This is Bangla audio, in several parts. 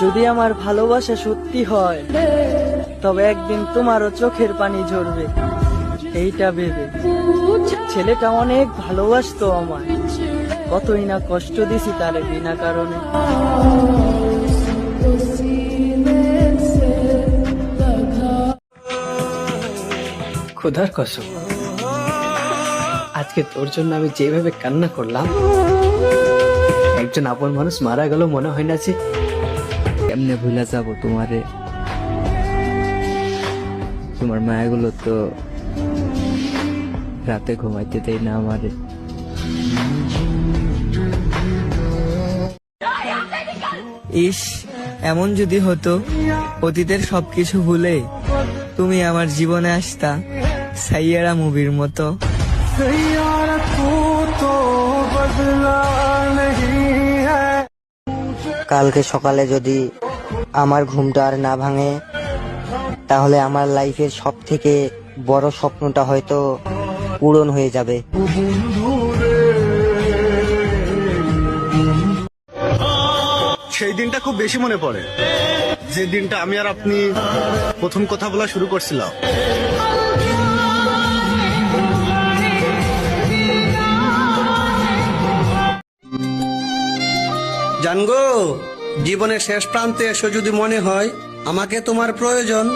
যদি আমার ভালোবাসা সত্যি হয়, তবে একদিন তোমারও চোখের পানি ঝরবে। এইটা ভেবে। ছেলেটা অনেক ভালোবাসতো আমার কতই না কষ্ট দিছি তারে বিনা কারণে। খোদার কসম, আজকে তোর জন্য আমি যেভাবে কান্না করলাম, একজন আপন মানুষ মারা গেল মনে হয় না যে কেমনে ভুলে যাব তোমারে? তোমার মায়াগুলো তো রাতে ঘুমাইতে দেয় না আমারে। ইস, এমন যদি হতো, অতীতের সবকিছু ভুলে তুমি আমার জীবনে আসতা, সাইয়ারা মুভির মতো। কালকে সকালে যদি আমার ঘুমটা আর না ভাঙে, তাহলে আমার লাইফের সব থেকে বড় স্বপ্নটা হয়তো পূরণ হয়ে যাবে। সেই দিনটা খুব বেশি মনে পড়ে, যে দিনটা আমি আর আপনি প্রথম কথা বলা শুরু করছিলাম। জানগো জীবনের শেষ প্রান্তে এসে যদি মনে হয় আমাকে তোমার প্রয়োজন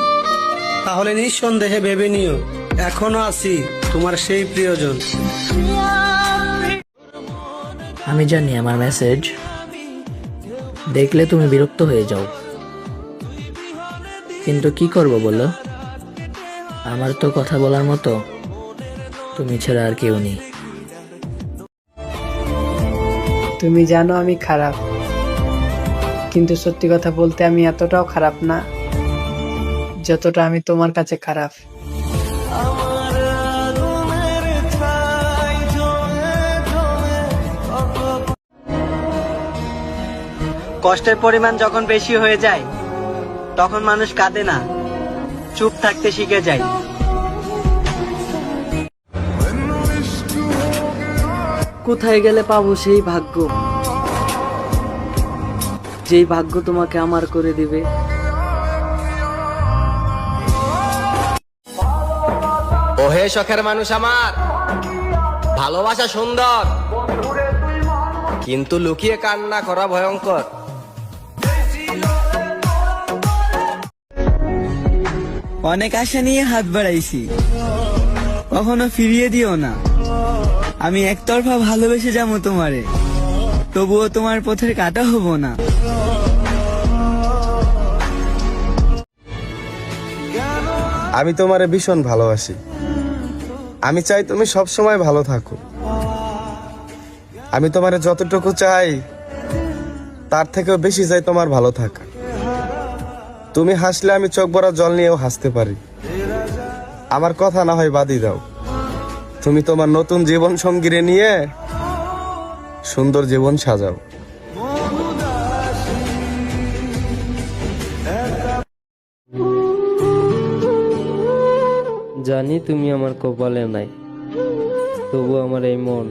তাহলে নিঃসন্দেহে ভেবে নিও এখনও আছি তোমার সেই প্রিয়জন। আমি জানি আমার মেসেজ দেখলে তুমি বিরক্ত হয়ে যাও। কিন্তু কি করব বলো? আমার তো কথা বলার মতো তুমি ছাড়া আর কেউ নেই। তুমি জানো আমি খারাপ। কিন্তু সত্যি কথা বলতে আমি এতটাও খারাপ না যতটা আমি তোমার কাছে খারাপ। কষ্টের পরিমাণ যখন বেশি হয়ে যায় তখন মানুষ কাঁদে না চুপ থাকতে শিখে যায়। কোথায় গেলে পাবো সেই ভাগ্য? যেই ভাগ্য তোমাকে আমার করে দিবে। ওহে শখের মানুষ আমার ভালোবাসা সুন্দর কিন্তু লুকিয়ে কান্না করা ভয়ঙ্কর। অনেক আশা নিয়ে হাত বাড়াইছি। কখনো ফিরিয়ে দিও না। আমি একতরফা ভালোবেসে যাব তোমারে। তবুও তোমার পথের কাটা হব না। আমি তোমারে ভীষণ ভালোবাসি। আমি চাই তুমি সব সময় ভালো থাকো। আমি তোমারে যতটুকু চাই, তার থেকেও বেশি চাই তোমার ভালো থাকা। তুমি হাসলে আমি চোখ ভরা জল নিয়েও হাসতে পারি। আমার কথা না হয় বাদই দাও। তুমি তোমার নতুন জীবন সঙ্গীরে নিয়ে সুন্দর জীবন সাজাও। জানি তুমি আমার কপালে নাই তবু আমার এই মন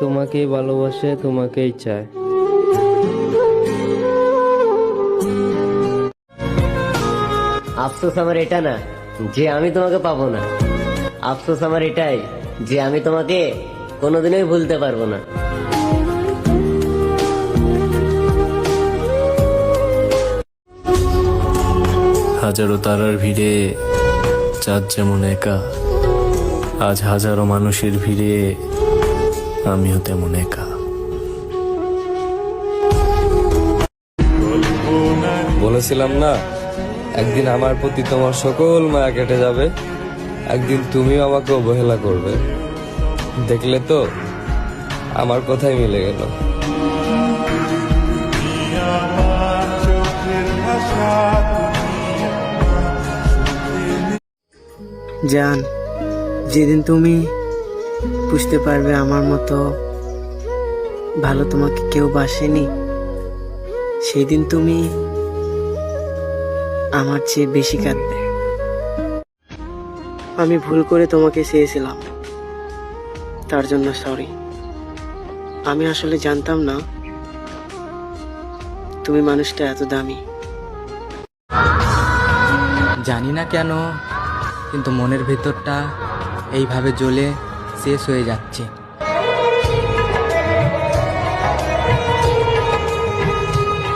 তোমাকেই ভালোবাসে তোমাকেই চায়। আফসোস আমার এটা না যে আমি তোমাকে পাবো না। আফসোস আমার এটাই যে আমি তোমাকে কোনোদিনই ভুলতে পারব না। হাজারো তারার ভিড়ে চাঁদ যেমন একা আজ হাজারো মানুষের ভিড়ে আমিও তেমন একা। বলেছিলাম না একদিন আমার প্রতি তোমার সকল মায়া কেটে যাবে একদিন তুমিও আমাকে অবহেলা করবে। দেখলে তো আমার কথাই মিলে গেল। জান, যেদিন তুমি বুঝতে পারবে আমার মতো ভালো তোমাকে কেউ বাসেনি সেই দিন তুমি আমার চেয়ে বেশি কাঁদবে। আমি ভুল করে তোমাকে চেয়েছিলাম। তার জন্য সরি। আমি আসলে জানতাম না তুমি মানুষটা এত দামি। জানি না কেন, কিন্তু মনের ভেতরটা এইভাবে জ্বলে শেষ হয়ে যাচ্ছে।